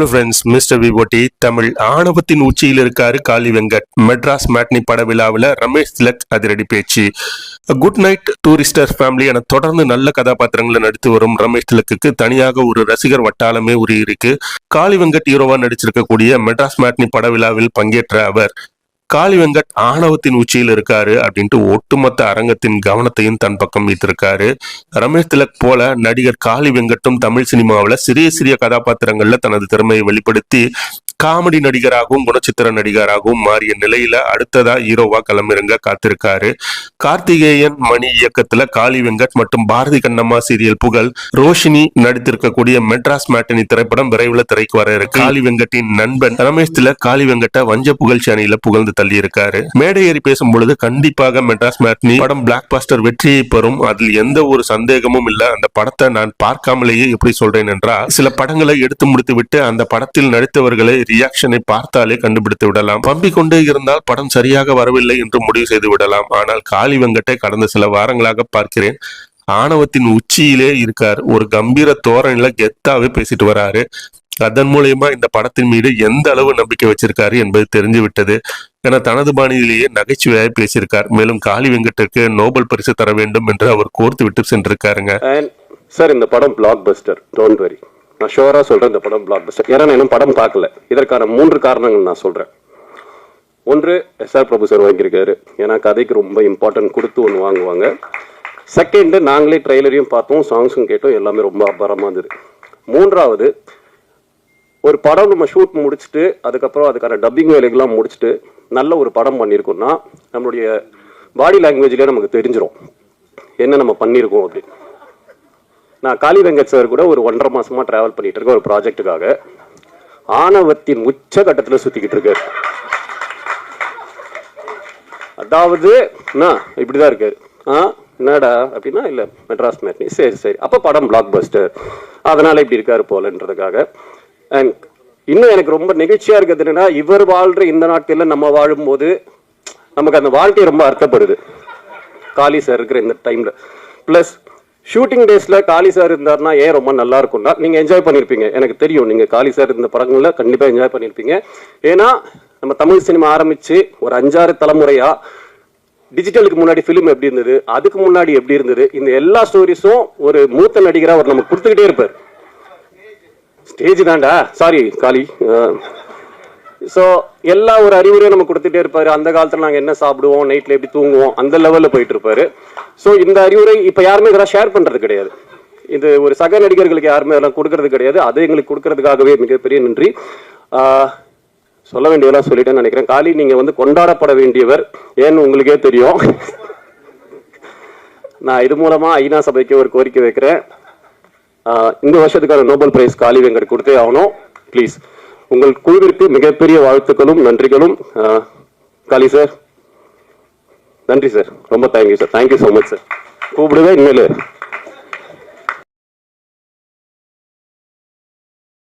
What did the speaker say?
Hello friends mister விவோட்டி தமிழ் ஆணவத்தின் உச்சியில் இருக்காரு காளி வெங்கட். மெட்ராஸ் மேட்னி பட விழாவில் ரமேஷ் திலக் அதிரடி பேச்சு. குட் நைட் டூரிஸ்டர் ஃபேமிலி என தொடர்ந்து நல்ல கதாபாத்திரங்களை நடித்து வரும் ரமேஷ் திலக்குக்கு தனியாக ஒரு ரசிகர் வட்டாளமே உரி இருக்கு காளி வெங்கட் ஹீரோவா நடிச்சிருக்கக்கூடிய மெட்ராஸ் மேட்னி பட விழாவில் பங்கேற்ற அவர். காளி வெங்கட் ஆணவத்தின் உச்சியில் இருக்காரு அப்படின்ட்டு ஒட்டுமொத்த அரங்கத்தின் கவனத்தையும் தன் பக்கம் ஈர்த்திருக்காரு. ரமேஷ் திலக் போல நடிகர் காளி வெங்கட்டும் தமிழ் சினிமாவில் சிறிய சிறிய கதாபாத்திரங்கள்ல தனது திறமையை வெளிப்படுத்தி காமெடி நடிகராகவும் குணச்சித்திர நடிகராகவும் மாறிய நிலையில அடுத்ததா ஹீரோவா களமிறங்க காத்திருக்காரு. கார்த்திகேயன் மணி இயக்கத்துல காளி வெங்கட் மற்றும் பாரதி கண்ணம்மா சீரியல் புகழ் ரோஷினி நடித்திருக்கக்கூடிய மெட்ராஸ் மேட்டனி திரைப்படம் விரைவில் திரைக்கு வர இருக்கு. காளி வெங்கட்டின் நண்பன் ரமேஷ் திலக் காளி வெங்கட்ட வஞ்ச புகழ்ச்சி அணியில புகழ்ந்து தள்ளி இருக்காரு மேடை ஏறி பேசும் பொழுது கண்டிப்பாக மெட்ராஸ் மேட்னி படம் பிளாக் பாஸ்டர் வெற்றியை பெறும். அதில் எந்த ஒரு சந்தேகமும் இல்ல. அந்த படத்தை நான் பார்க்காமலேயே எப்படி சொல்றேன் என்றால் சில படங்களை எடுத்து முடித்து விட்டு அந்த படத்தில் நடித்தவர்களை ரியாக்ஷனை பார்த்தாலே கண்டுபிடித்து விடலாம். பம்பிக் கொண்டே இருந்தால் படம் சரியாக வரவில்லை என்று முடிவு செய்து விடலாம். ஆனால் காளி வெங்கட்டை கடந்த சில வாரங்களாக பார்க்கிறேன். ஆணவத்தின் உச்சியிலே இருக்கார். ஒரு கம்பீர தோரணில கெத்தாவே பேசிட்டு வராரு. அதன் மூலயமா இந்த படத்தின் மீது எந்த அளவு நம்பிக்கை வச்சிருக்காரு என்பது தெரிஞ்சு விட்டது என தனது பாணியிலேயே நகைச்சுவையாக பேசியிருக்கார். மேலும் காளி வெங்கட்டிற்கு நோபல் பரிசு தர வேண்டும் என்று அவர் கோர்த்து விட்டு சென்றிருக்காருங்க. சார் இந்த படம் பிளாக் பஸ்டர் டோன்ட் வெரி நான் ஷோராக சொல்கிறேன் இந்த படம் பிளாக் பஸ்டர் ஏன்னா நான் இன்னும் படம் பார்க்கல. இதற்கான மூன்று காரணங்கள் நான் சொல்கிறேன் ஒன்று எஸ்ஆர் பிரபு சார் வாங்கியிருக்காரு. ஏன்னா கதைக்கு ரொம்ப இம்பார்ட்டன்ட் கொடுத்து ஒன்று வாங்குவாங்க. செகண்டு நாங்களே ட்ரெய்லரையும் பார்த்தோம் சாங்ஸும் கேட்டோம் எல்லாமே ரொம்ப அபாரமாக இருந்தது. மூன்றாவது ஒரு படம் நம்ம ஷூட் முடிச்சுட்டு அதுக்கப்புறம் அதுக்கான டப்பிங் வேலைகள்லாம் முடிச்சுட்டு நல்ல ஒரு படம் பண்ணியிருக்கோம்னா நம்மளுடைய பாடி லாங்குவேஜ்லேயே நமக்கு தெரிஞ்சிடும் என்ன நம்ம பண்ணியிருக்கோம் அப்படின்னு. நான் காளி வெங்கட் சார் கூட ஒரு ஒன்றரை மாசமா டிராவல் பண்ணிட்டு இருக்கேன் ஒரு ப்ராஜெக்ட்டுக்காக ஆணவத்தின் உச்ச கட்டத்தில் சுத்திக்கிட்டு இருக்காரு அதாவது இப்படிதான் இருக்கு. ஆ என்னடா அப்படின்னா இல்ல மெட்ராஸ் மேட்னி சரி சரி. அப்ப படம் பிளாக் பஸ்டர் அதனால இப்படி இருக்காரு போலன்றதுக்காக. அண்ட் இன்னும் எனக்கு ரொம்ப நெகிழ்ச்சியா இருக்கிறது என்னன்னா இவர் வாழ்ற இந்த நாட்கள்ல நம்ம வாழும்போது நமக்கு அந்த வாழ்க்கை ரொம்ப அர்த்தப்படுது காளி சார் இருக்கிற இந்த டைம்ல பிளஸ் ஷூட்டிங் டேஸ்ல காளி சார் இருந்தாருன்னா ஏன் ரொம்ப நல்லா இருக்கும்னா நீங்க என்ஜாய் பண்ணிருப்பீங்க. எனக்கு தெரியும் நீங்க காளி சார் இருந்த படங்கள்ல கண்டிப்பா என்ஜாய் பண்ணிருப்பீங்க. ஏன்னா நம்ம தமிழ் சினிமா ஆரம்பிச்சு ஒரு அஞ்சாறு தலைமுறையா டிஜிட்டலுக்கு முன்னாடி ஃபிலிம் எப்படி இருந்தது அதுக்கு முன்னாடி எப்படி இருந்தது இந்த எல்லா ஸ்டோரிஸும் ஒரு மூத்த நடிகராக அவர் நமக்கு கொடுத்துக்கிட்டே இருப்பார். ஸ்டேஜ் தான்டா. சாரி காளி. ஸோ எல்லா ஒரு அறிவுரையும் நம்ம கொடுத்துட்டே இருப்பாரு. அந்த காலத்துல நாங்கள் என்ன சாப்பிடுவோம் நைட்ல எப்படி தூங்குவோம் அந்த லெவல்ல போயிட்டு இருப்பாரு. ஸோ இந்த அறிவுரை இப்போ யாருமே இதெல்லாம் ஷேர் பண்றது கிடையாது. இது ஒரு சக நடிகர்களுக்கு யாருமே அதெல்லாம் கொடுக்கறது கிடையாது. அது எங்களுக்கு கொடுக்கறதுக்காகவே மிகப்பெரிய நன்றி. சொல்ல வேண்டியதெல்லாம் சொல்லிட்டேன்னு நினைக்கிறேன். காளி நீங்க வந்து கொண்டாடப்பட வேண்டியவர். ஏன்னு உங்களுக்கே தெரியும்? நான் இது மூலமா ஐநா சபைக்கு ஒரு கோரிக்கை வைக்கிறேன். இந்த வருஷத்துக்கான நோபல் பிரைஸ் காளி வெங்கட் கொடுத்தே ஆகணும். ப்ளீஸ் உங்கள் குழுவிற்கு மிகப்பெரிய வாழ்த்துக்களும் நன்றிகளும். காலி காளி சார் நன்றி சார் ரொம்ப thank you sir thank you so much sir கூப்பிடுவேன் இனிமேல்.